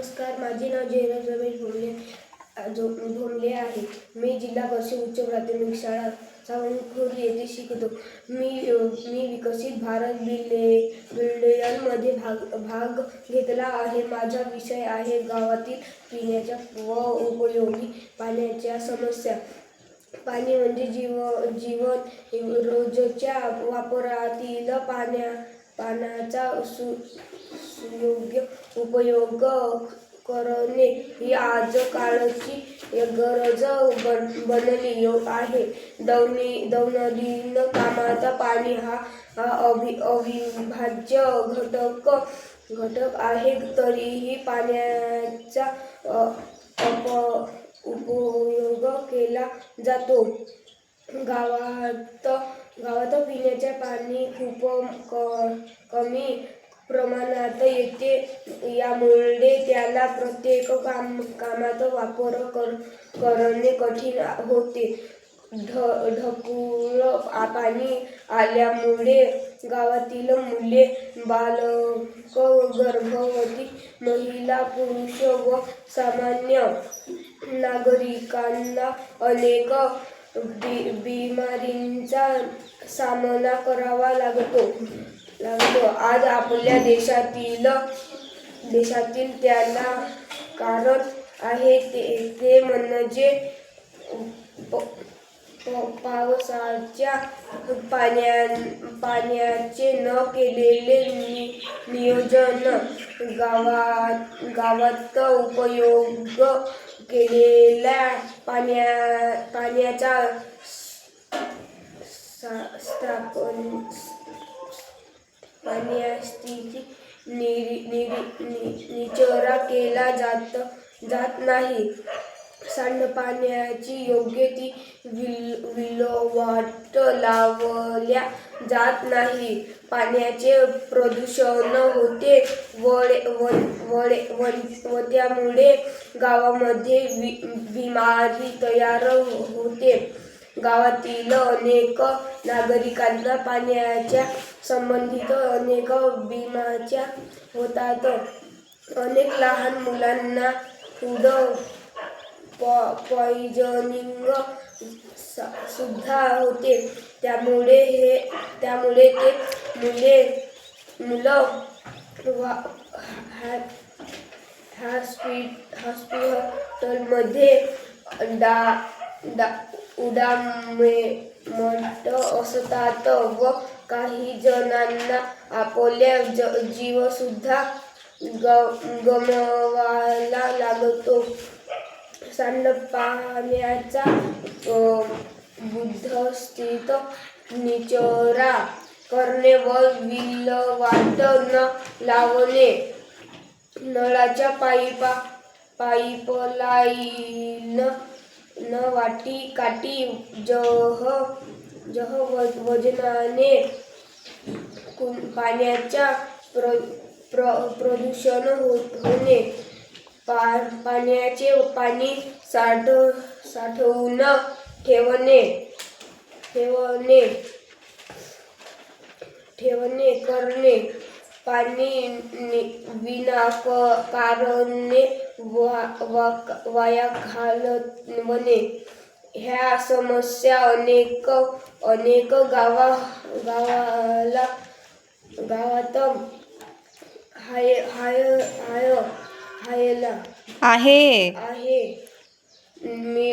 नमस्कार माझे नाव जयराज रमेश भोमले अ, भोमले आहे. मी जिल्हा परिषद उच्च प्राथमिक शाळा सावंतखोरी येथे शिकतो. मी मी विकसित भारत बिल्डे बिल्डियनमध्ये भाग भाग घेतला आहे. माझा विषय आहे गावातील पिण्याच्या व उपयोगी पाण्याच्या समस्या. पाणी म्हणजे जीव जीवन रोजच्या वापरातील पाण्या पाण्याचा सु सुयोग्य उपयोग करणे ही आजकालची गरज बन बनली आहे. दौनी दैनंदिन कामाचा पाणी हा हा अवि अविभाज्य घटक घटक आहे. तरीही पाण्याचा अप उपयोग केला जातो. गावात गावात पिण्याचे पाणी खूप क कमी प्रमाणात येते. यामुळे त्याला प्रत्येक काम कामात वापर कर करणे कठीण होते. ढ ढकूळ पाणी आल्यामुळे गावातील मुले बालक गर्भवती महिला पुरुष व सामान्य नागरिकांना अनेक बी बिमारींचा सामना करावा लागतो. लागतो. आज आपल्या देशातील देशातील त्याला कारण आहे ते ते म्हणजे पावसाच्या पाण्या पाण्याचे न केलेले नि नियोजन गावात गावात उपयोग केलेल्या पाण्या पाण्याचा स्थापन पाण्याची निरी निरी नि- निचरा केला जात जात नाही. सांडपाण्याची योग्य ती विल विल्हेवाट लावल्या जात नाही. पाण्याचे प्रदूषण होते. वळे व- वळे व- व त्यामुळे गावामध्ये वि बिमारी तयार होते. गावातील अनेक नागरिकांना पाण्याच्या संबंधित अनेक बिमाऱ्या होतात. अनेक लहान मुलांना पॉ पॉइझनिंग सुद्धा होते. त्यामुळे हे त्यामुळे ते मुले मुलं वा हॉस्पिटलमध्ये डा डा उडामेमट असतात व काही जणांना आपल्या ज जीवसुद्धा ग गमवायला लागतो. सांडपाण्याचा अ, बुद्धस्थित निचरा करणे व विल्हेवाट न लावणे. नळाच्या पाईपा पाईपलाईन न वाटी काठी जह जह व- वजनाने पाण्याच्या प्र प्र प्रदूषण होणे. पा पाण्याचे पाणी साठ साठवून ठेवणे. ठेवणे. ठेवणे करणे. पाणी विना क- कारणे वा वा- वाया घालवणे. ह्या समस्या अनेक अनेक गावा गावाला गावात हाय हाय हाय आहे मी